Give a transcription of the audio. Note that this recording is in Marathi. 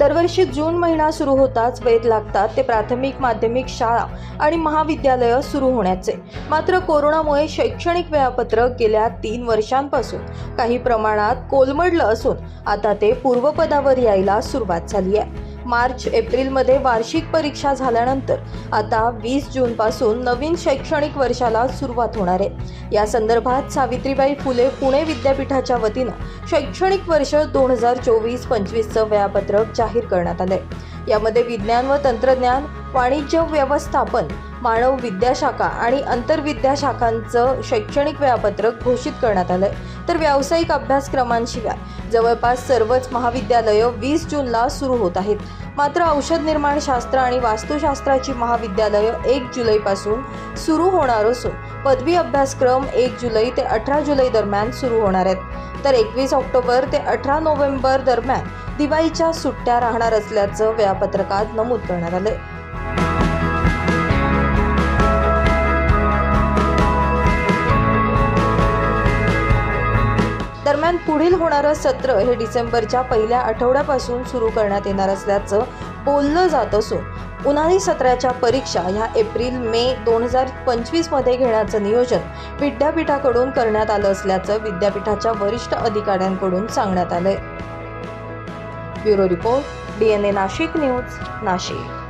दरवर्षी जून महिना सुरू होताच वेध लागतात. ते प्राथमिक माध्यमिक शाळा आणि महाविद्यालयं सुरू होण्याचे. मात्र कोरोनामुळे शैक्षणिक वेळापत्रक गेल्या तीन वर्षांपासून काही प्रमाणात कोलमडलं असून आता ते पूर्वपदावर यायला सुरुवात झाली आहे. मार्च एप्रिलमध्ये वार्षिक परीक्षा झाल्यानंतर आता वीस जूनपासून नवीन शैक्षणिक वर्षाला सुरुवात होणार आहे. या संदर्भात सावित्रीबाई फुले पुणे विद्यापीठाच्या वतीनं शैक्षणिक वर्ष दोन हजार चोवीस पंचवीसचं वेळापत्रक जाहीर करण्यात आलंय. यामध्ये विज्ञान व तंत्रज्ञान वाणिज्य व्यवस्थापन मानव विद्याशाखा आणि आंतरविद्याशाखांचं शैक्षणिक वेळापत्रक घोषित करण्यात आलं आहे तर व्यावसायिक अभ्यासक्रमांशिवाय जवळपास सर्वच महाविद्यालयं वीस जूनला सुरू होत आहेत. मात्र औषध निर्माण शास्त्र आणि वास्तुशास्त्राची महाविद्यालयं एक जुलैपासून सुरू होणार असून पदवी अभ्यासक्रम एक जुलै ते अठरा जुलै दरम्यान सुरू होणार आहेत. तर एकवीस ऑक्टोबर ते अठरा नोव्हेंबर दरम्यान दिवाळीच्या सुट्ट्या राहणार असल्याचं वेळापत्रकात नमूद करण्यात आलंय. दरम्यान पुढील होणारं सत्र हे डिसेंबरच्या पहिल्या आठवड्यापासून सुरू करण्यात येणार असल्याचं बोललं जात असून उन्हाळी सत्राच्या परीक्षा ह्या एप्रिल मे दोन हजार पंचवीसमध्ये घेण्याचं नियोजन विद्यापीठाकडून करण्यात आलं असल्याचं विद्यापीठाच्या वरिष्ठ अधिकाऱ्यांकडून सांगण्यात आलंय. Bureau report D N A Nashik news Nashik.